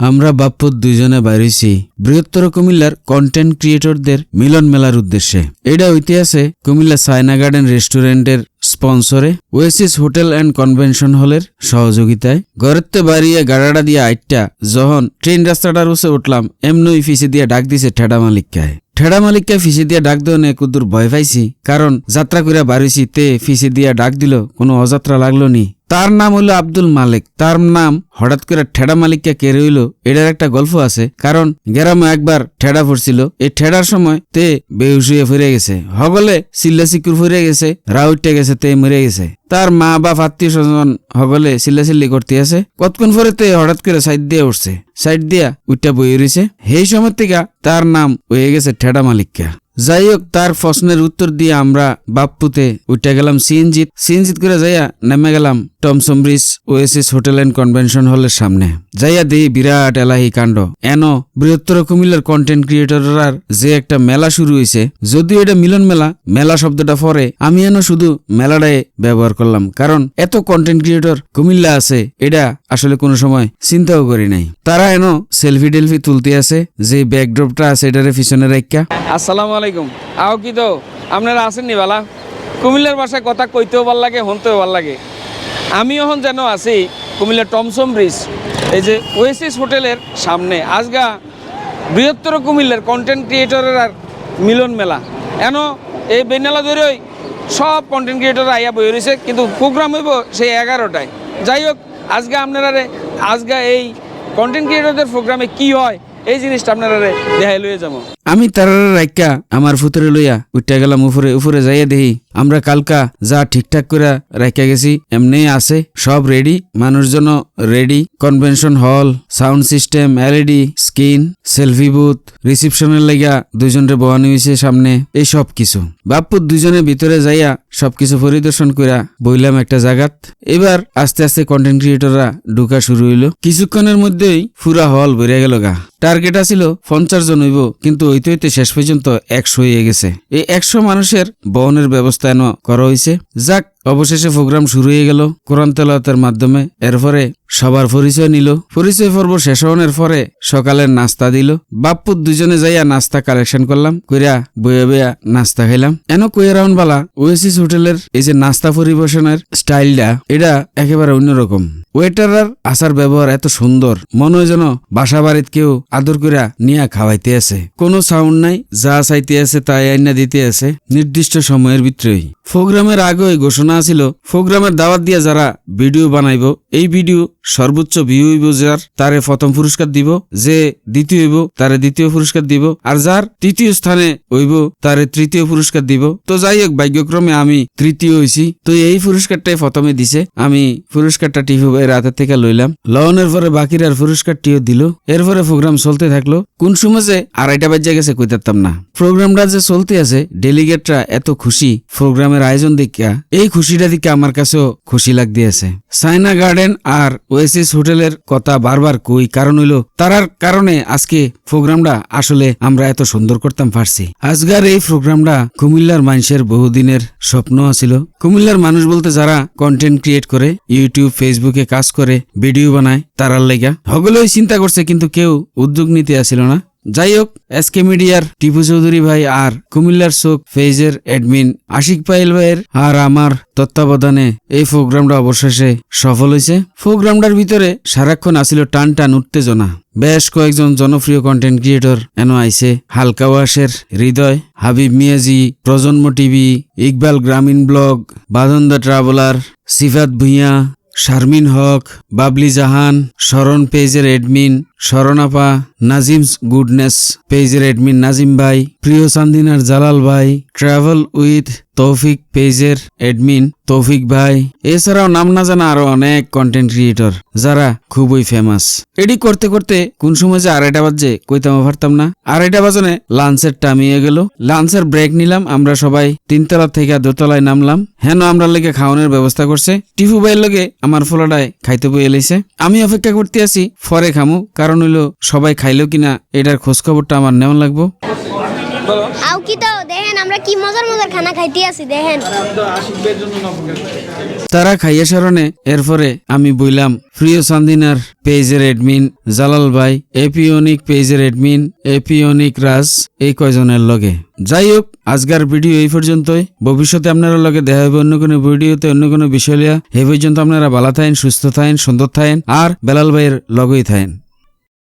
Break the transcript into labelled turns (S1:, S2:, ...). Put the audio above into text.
S1: আমরা বাপ্পুর দুইজনে বাইরেছি বৃহত্তর কুমিল্লার কন্টেন্ট ক্রিয়েটরদের মিলন মেলার উদ্দেশ্যে। এটা ঐতিহাসে কুমিল্লা সাইনা গার্ডেন রেস্টুরেন্টের স্পন্সরে, ওয়েসিস হোটেল অ্যান্ড কনভেনশন হলের সহযোগিতায়। ঘরেতে বাড়িয়ে গাড়াটা দিয়ে আইটটা যখন ট্রেন রাস্তাটার উসে উঠলাম, এমনই ফিসে দিয়ে ডাক দিছে ঠেডা মালিককায়। ঠেডা মালিককে ফিসে দিয়ে ডাক দেওয়া নিয়ে কুদুর ভয় পাইছি, কারণ যাত্রা করে বাড়িছি তে ফিসে দিয়ে ডাক দিল কোনো অযাত্রা লাগল নি। তার নাম হলো আব্দুল মালিক। তার নাম হঠাৎ করে ঠেডা মালিককে কেড়ে হইল এটার একটা গল্প আছে, কারণ গ্রামে একবার ঠেডা পড়ছিল এই ঠেডার সময় তে বেহুশ হয়ে ফিরে গেছে। হগলে সিল্লা সিকুর ফিরে গেছে, রাউটে গেছে, তে মরে গেছে। তার মা বাপ, আত্মীয় স্বজন হগলে সিল্লাসিল্লি করতে আছে কতক্ষণ পরে তে হঠাৎ করে সাইড দিয়ে উঠছে। সাইড দিয়া উইটা বই রয়েছে সেই সময় থেকে তার নাম হয়ে গেছে ঠেডা মালিককা। যাই হোক তার প্রশ্নের উত্তর দিয়ে আমরা বাপ্পুতে উঠে গেলাম সিএনজিৎ সিএনজিৎ করে যাইয়া নেমে গেলাম Tomsom bridge OSS hotel and convention হলের সামনে। যাইয়া দেই বিরাট এলাহি কাণ্ড। এন বৃহত্তর কুমিল্লার কন্টেন্ট ক্রিয়েটররার যে একটা মেলা শুরু হয়েছে যদিও এটা মিলন মেলা মেলা শব্দটা পরে, আমি এন শুধু মেলাটাই ব্যবহার করলাম, কারণ এত কন্টেন্ট ক্রিয়েটর কুমিল্লা আছে, এটা আসলে কোনো সময় চিন্তাও করি নাই। তারা এন সেলফি টেলফি তুলতে আছে যে ব্যাকড্রপটা আছে, এটারে পিছনে রাখা।
S2: আসসালামু আও কি তো? আপনারা আসেননি বালা? কুমিল্লার ভাষায় কথা কইতেও ভালো লাগে, শুনতেও ভালো লাগে। আমি এখন যেন আছি কুমিল্লার টমসম ব্রিজ। এই যে ওয়েসিস হোটেলের সামনে। আজগা বৃহত্তর কুমিল্লার কন্টেন্ট ক্রিয়েটরের আর মিলন মেলা। এন এই বেনালা ধরেই সব কন্টেন্ট ক্রিয়েটর আইয়া বই রয়েছে কিন্তু প্রোগ্রাম হইব সেই এগারোটায়। যাই হোক আজকে আপনারা আজকে এই কন্টেন্ট ক্রিয়েটরদের প্রোগ্রামে কি হয়, এই জিনিসটা আপনারা দেখাই লইয়ে যাব।
S1: আমি তার রাইকা আমার ফুতরে লইয়া উঠে গেলাম, উপরে উপরে যাইয়া দেখি আমরা কালকা যা ঠিকঠাক করে রাইকা গেছি, এমনি আছে, সব রেডি মানুষজন ready convention hall sound system LED screen selfie booth রিসিপশনের লাগিয়া দুইজনের বহানি হয়েছে সামনে, এই সব কিছু। বাপ্পুর দুইজনের ভিতরে যাইয়া সবকিছু পরিদর্শন কইরা বইলাম একটা জায়গাত এবার আস্তে আস্তে কন্টেন্ট ক্রিয়েটররা ঢুকা শুরু হইল। কিছুক্ষণের মধ্যেই ফুরা হল বেড়ে গেল গা। টার্গেট আছিল পঞ্চাশ জন হইব, কিন্তু হইতে হইতে শেষ পর্যন্ত একশো হয়ে গেছে। এই একশো মানুষের বহনের ব্যবস্থা করা হয়েছে যাক অবশেষে প্রোগ্রাম শুরু হয়ে গেল। কোরআন তেলাওয়াতের মাধ্যমে। এরপরে সবার পরিচয় নিল। পরিচয় পর্ব শেষ হওয়ার পরে সকালের নাস্তা দিল। বাপ্পুর দুজনে যাইয়া নাস্তা কালেকশন করলাম, কইরা বইয়া বইয়া নাস্তা খাইলাম। এন কইয়া রাউন্ড বালা ওয়েসিস হোটেলের এই যে নাস্তা পরিবেশনের স্টাইলটা, এটা একেবারে অন্যরকম। ওয়েটারার আসার ব্যবহার এত সুন্দর, মনে হয় যেন বাসা বাড়িত কেউ আদর কইরা নিয়া খাওয়াইতে আছে। কোনো সাউন্ড নাই, যা চাইতে আছে তাই আইনা দিতে আছে, নির্দিষ্ট সময়ের ভিতরেই। প্রোগ্রামের আগে ঘোষণা ছিল প্রোগ্রামের দাওয়াত দিয়ে যারা ভিডিও বানাইব, এই ভিডিও সর্বোচ্চ ভিউ হইব যার, তারে প্রথম পুরস্কার দিব, যে দ্বিতীয় হইব, তারে দ্বিতীয় পুরস্কার দিব, আর যার তৃতীয় স্থানে হইব, তারে তৃতীয় পুরস্কার দিব। তো যাই হোক, ভাগ্যক্রমে আমি তৃতীয় হইছি। তো এই পুরস্কারটাই প্রথমে দিছে। আমি পুরস্কারটা টিভি ভাইয়ের হাতের থেকে লইলাম। লওনের পরে বাকির আর পুরস্কারটিও দিল। এরপরে প্রোগ্রাম চলতে থাকল। কোন সময় যে আড়াইটা বাজে গেছে কইতারতাম না। প্রোগ্রামটা যে চলতে আছে, ডেলিগেটরা এত খুশি। প্রোগ্রামের আয়োজন দেখিয়া এই খুশিটা দিকে আমার কাছেও খুশি লাগতে আছে। সাইনা গার্ডেন আর ওয়েসিস হোটেলের কথা বারবার কই, কারণ হইল তারার কারণে আজকে প্রোগ্রামটা আসলে আমরা এত সুন্দর করতাম পারছি। আজকার এই প্রোগ্রামটা কুমিল্লার মানুষের বহুদিনের স্বপ্ন আছিল। কুমিল্লার মানুষ বলতে যারা কন্টেন্ট ক্রিয়েট করে ইউটিউব ফেসবুকে কাজ করে ভিডিও বানায়, তারার লেগা। সকলেই চিন্তা করছে, কিন্তু কেউ উদ্যোগ নিতে আসিল না। যাই হোক এসকে মিডিয়ার টিপু চৌধুরী ভাই আর কুমিল্লার চোখ ফেজের অ্যাডমিন আশিক পাইল ভাইয়ের আর আমার তত্ত্বাবধানে এই প্রোগ্রামটা অবশেষে সফল হয়েছে। প্রোগ্রামটার ভিতরে সারাক্ষণ আসিল টান টান উত্তেজনা। বেশ কয়েকজন জনপ্রিয় কন্টেন্ট ক্রিয়েটর এন আইছে। হালকা ওয়াসের হৃদয়, হাবিব মিয়াজি, প্রজন্ম টিভি, ইকবাল গ্রামীণ ব্লগ বাদন ট্রাভেলার, সিফাত ভুইয়া, শারমিন হক, বাবলি জাহান, শরণ পেজের এডমিন শরণাপা নাজিম গুডনেস পেজের এডমিন নাজিম ভাই, প্রিয় চান্দিনার জালাল ভাই, ট্রাভেল উইথ তৌফিক পেজের এডমিন তৌফিক ভাই। এছাড়াও নাম না জানা আরও অনেক কন্টেন্ট ক্রিয়েটর যারা খুবই ফেমাস এডি করতে করতে কোন সময় যে আড়াইটা বাজে কইতাম পারতাম না। আড়াইটা বাজনে লাঞ্চের টামিয়ে গেল। লাঞ্চের ব্রেক নিলাম, আমরা সবাই তিনতলা থেকে দোতলায় নামলাম। হেন আমরা লেগে খাওয়ানোর ব্যবস্থা করছে। টিফু ভাইয়ের লগে আমার ফোলাটায় খাইতে বই এলাইছে। আমি অপেক্ষা করতে আছি ফরে খামু। কারণ হইল সবাই খাইলো কিনা এটার খোঁজ খবরটা আমার নেওয়া লাগবো।
S3: আও কি তো দেখেন আমরা কি মজার মজার খানা খাইতে আছি দেখেন।
S1: তারা খাইয়া সারণে এরপরে আমি বইলাম প্রিয় সান্দিনার পেজের এডমিন জালাল ভাই এপিওনিক পেজের এডমিন এপিওনিক রাজ এই কয়জনের লগে। যাই হোক আজকের ভিডিও এই পর্যন্তই। ভবিষ্যতে আপনারা লগে দেখা হবে অন্য কোনো ভিডিওতে অন্য কোনো বিষয় লিয়া এই পর্যন্ত আপনারা ভালো থাকেন সুস্থ থাকেন সুন্দর থাকেন আর বেলাল ভাইয়ের লগেই থাকেন।